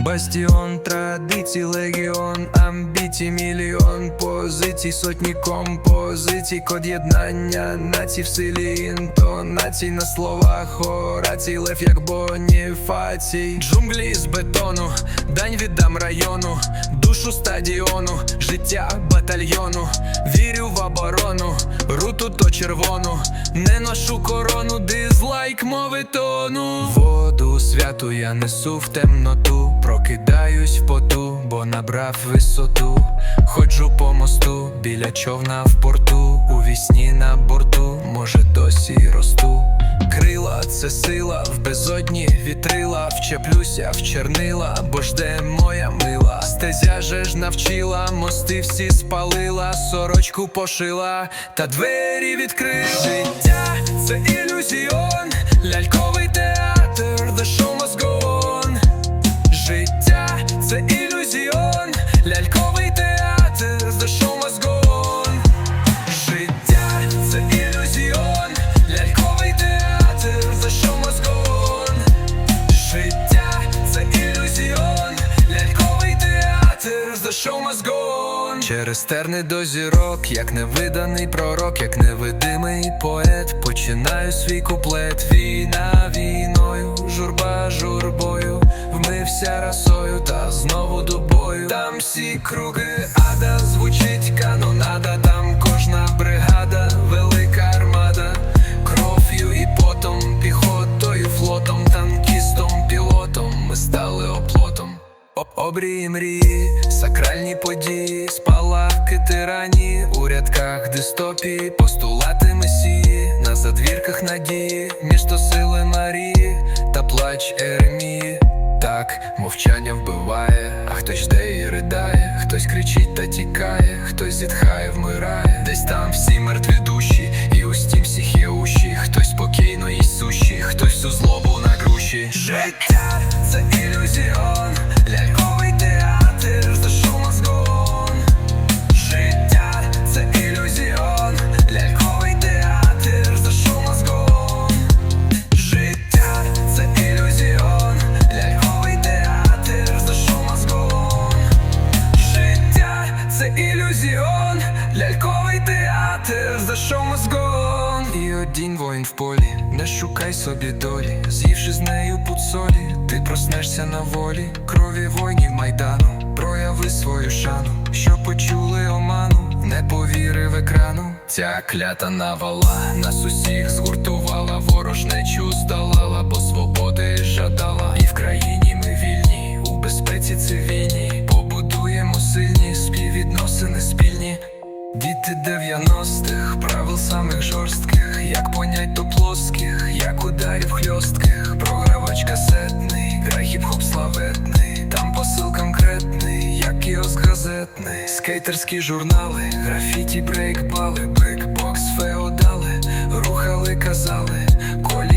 Бастіон традицій, легіон, амбіцій, мільйон позицій, сотні композицій, код єднання націй в силі інтонацій на словах орацій, лев як боніфацій. Джунглі з бетону, дань віддам району, душу стадіону, життя батальйону, вірю в оборону, руту то червону, не ношу корону, дизлайк мови тону. Воду святу я несу в темноту, прокидаюсь в поту, бо набрав висоту. Ходжу по мосту біля човна в порту, у вісні на борту, може досі росту. Крила це сила, в безодні вітрила, вчеплюся в чернила, бо жде моя мила. Стезя же ж навчила, мости всі спалила, сорочку пошила, та двері відкрила. Життя це ілюзіон, Через терни до зірок, як невиданий пророк, як невидимий поет, починаю свій куплет. Війна війною, журба журбою, вмився расою та знову до бою. Там всі круги, ада звучить канонада, там кожна бригада, велика армада, кров'ю і потом, піхотою, флотом, танкістом, пілотом. Ми стали оплотом. О- Обрії мрії, сакральні події, спалахки тирані, у рядках дистопії, постулати месії, на задвірках надії, місто сили Марії та плач Еремії. Так, мовчання вбиває, а хтось жде і ридає, хтось кричить та тікає, хтось зітхає, вмирає. Десь там всі мертві душі, і у стім всіх є уші, хтось спокійно їсть суші, хтось всю злобу на груші. Життя це ілюзіон, за що мозгон. І один воїн в полі, не шукай собі долі, з'ївши з нею пуд ти проснешся на волі, крові воїнів майдану, прояви свою шану, що почули оману, не повірив екрану. Ця клята навала нас усіх згуртувала, ворожнечу понять то плоских, як ударів хльостких, програвач касетний, грай хіп-хоп славетний, там посил конкретний, як кіоск газетний, скейтерські журнали, графіті, брейкбали, бекбокс, феодали, рухали, казали, колії,